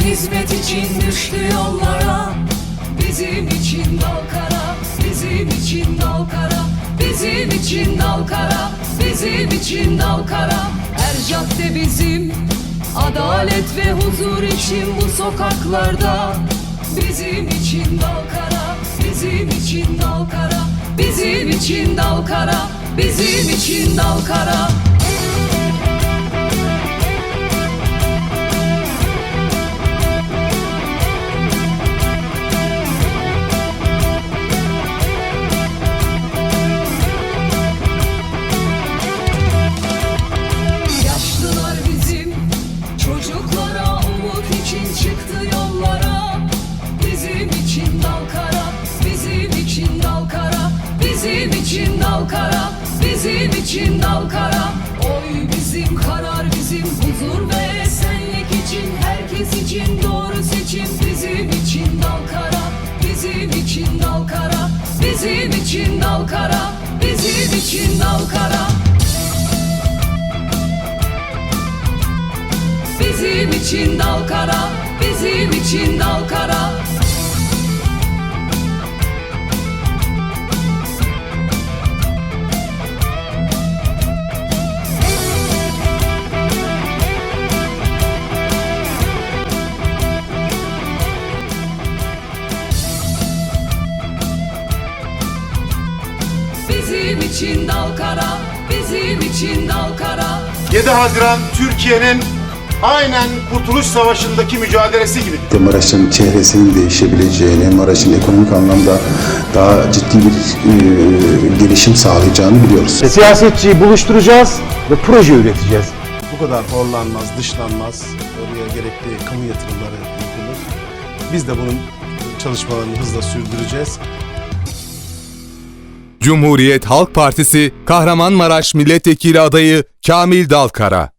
hizmet için düştü yollara Bizim için dal kara, bizim için dal kara Bizim için dal kara, bizim için dal kara. Her cadde bizim, adalet ve huzur için bu sokaklarda Bizim için dal kara, bizim için dal kara Bizim için dal kara, bizim için dal kara Bizim için dal kara. Oy bizim karar bizim Huzur ve esenlik için. Herkes için doğru seçim. Bizim için dal kara. Bizim için dal kara. Bizim için dal kara. Bizim için dal kara. Bizim için dal kara, bizim için dal kara. Bizim için dal kara, bizim için dal kara. 7 Haziran Türkiye'nin aynen Kurtuluş Savaşı'ndaki mücadelesi gibi. Maraş'ın çehresinin değişebileceğini, Maraş'ın ekonomik anlamda daha ciddi bir e, gelişim sağlayacağını biliyoruz. Siyasetçiyi buluşturacağız ve proje üreteceğiz. bu kadar horlanmaz, dışlanmaz. Oraya gerekli kamu yatırımları yapılır. Biz de bunun çalışmalarını hızla sürdüreceğiz. Cumhuriyet Halk Partisi Kahramanmaraş Milletvekili adayı Kamil Dalkara